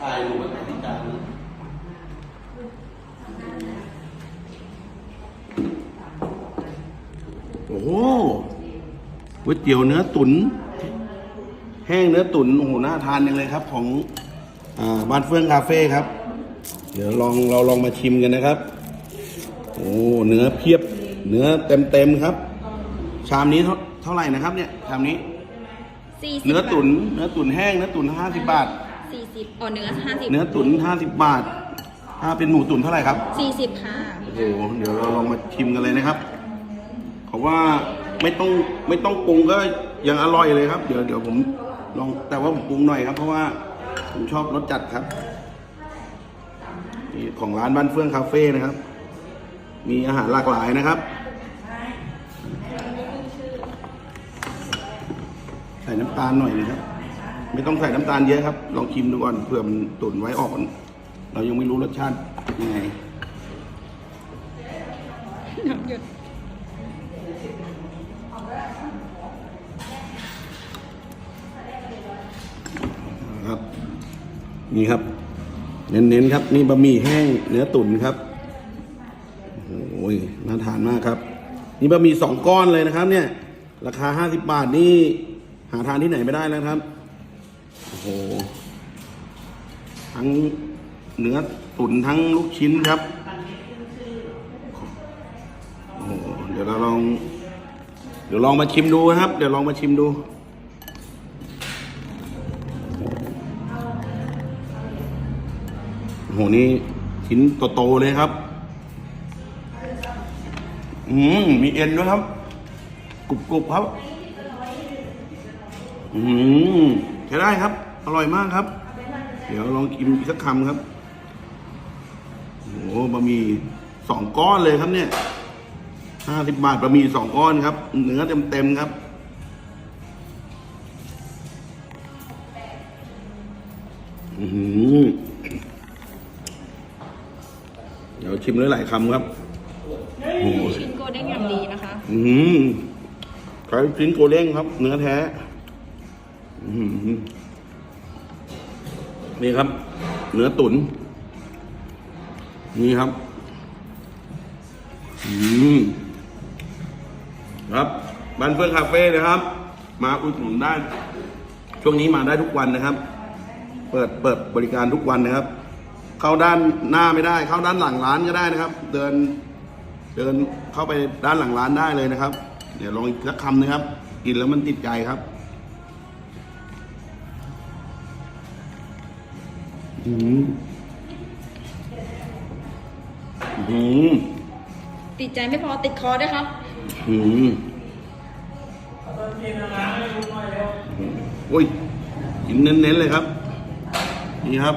ถ่ายรูปไว้ที่จานนะโอ้โหก๋วยเตี๋ยวเนื้อตุ๋นแห้งเนื้อตุ๋นโอ้โหน่าทานยังเลยครับ ของอ่าบ้านเฟื่องคาเฟ่ครับ เดี๋ยวลองเราลองมาชิมกันนะครับ โอ้เนื้อเพียบ เนื้อเต็มเต็มๆครับ ชามนี้เท่าเท่าไหร่นะครับ เนี่ยชามนี้สี่สิบเนื้อตุ๋นเนื้อตุ๋นแห้งเนื้อตุ๋นห้าสิบบาท สี่สิบอ๋อเนื้อห้าสิบเนื้อตุ๋นห้าสิบบาท ถ้าเป็นหมูตุ๋นเท่าไหร่ครับ สี่สิบค่ะ โอ้โห เดี๋ยวเราลองมาชิมกันเลยนะครับเขาว่าไม่ต้องไม่ต้องปรุงก็ยังอร่อยเลยครับ เดี๋ยวเดี๋ยวผมลองแต่ว่าผมปรุงหน่อยครับ เพราะว่าผมชอบรสจัดครับนี่ของร้านบ้านเฟื่องคาเฟ่นะครับ มีอาหารหลากหลายนะครับ ใส่น้ำตาลหน่อยนะครับ ไม่ต้องใส่น้ำตาลเยอะครับ ลองชิมดูก่อนเผื่อมันตุ๋นไว้อ่อน เรายังไม่รู้รสชาติยังไงน้ำหยดครับ นี่ครับ เน้นๆครับ นี่บะหมี่แห้งเนื้อตุ๋นครับโอ้ยน่าทานมากครับ นี่บะหมี่สองก้อนเลยนะครับ เนี่ย ราคาห้าสิบบาทนี่หาทานที่ไหนไม่ได้แล้วครับ โห ทั้งเนื้อตุ๋นทั้งลูกชิ้นครับ โอ้โห เดี๋ยวเราลอง เดี๋ยวลองมาชิมดูครับ เดี๋ยวลองมาชิมดู โอ้โห นี่ชิ้นโตๆเลยครับ อืม มีเอ็นด้วยครับ กรุบๆครับ อืมใช้ได้ครับ ร่อยมากครับ เดี๋ยวลองกินอีกสักคำครับโอ้โหบะหมี่สองก้อนเลยครับเนี่ยห้าสิบบาทบะหมี่สองก้อนครับ เนื้อเต็มๆครับอือหือเดี๋ยวชิมเลยหลายคำครับโอ้โหชิ้นโกเด้งอย่างดีนะคะ อืมใช้ชิ้นโกเด้งครับ เนื้อแท้ อืม นี่ครับ เนื้อตุ๋นนี่ครับ อืมครับบ้านเฟื่องคาเฟ่นะครับ มาอุดหนุนได้ ช่วงนี้มาได้ทุกวันนะครับ เปิดเปิดบริการทุกวันนะครับ เข้าด้านหน้าไม่ได้ เข้าด้านหลังร้านก็ได้นะครับ เดิน เดินเข้าไปด้านหลังร้านได้เลยนะครับ เดี๋ยวลองอีกสักคำนะครับ กินแล้วมันติดใจครับ อืมอืมติดใจไม่พอติดคอด้วยครับ อืมโอ้ยกินเน้นๆเลยครับ นี่ครับ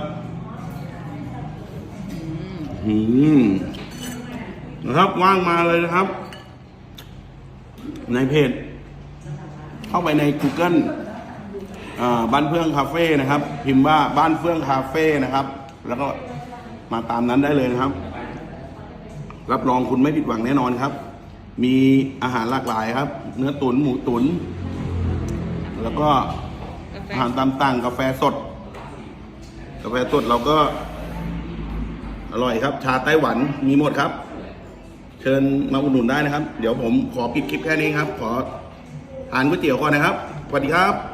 อืมนะครับว่างมาเลยนะครับ ในเพจ เข้าไปใน Google บ้านเฟื่องคาเฟ่นะครับ พิมพ์ว่าบ้านเฟื่องคาเฟ่นะครับ แล้วก็มาตามนั้นได้เลยนะครับ รับรองคุณไม่ผิดหวังแน่นอนครับ มีอาหารหลากหลายครับ เนื้อตุนหมูตุนแล้วก็อาหารตามสั่งกาแฟสด กาแฟสดเราก็ อร่อยครับ ชาไต้หวันมีหมดครับ เชิญมาอุดหนุนได้นะครับ เดี๋ยวผมขอปิดคลิปแค่นี้ครับ ขอทานก๋วยเตี๋ยวก่อนนะครับสวัสดีครับ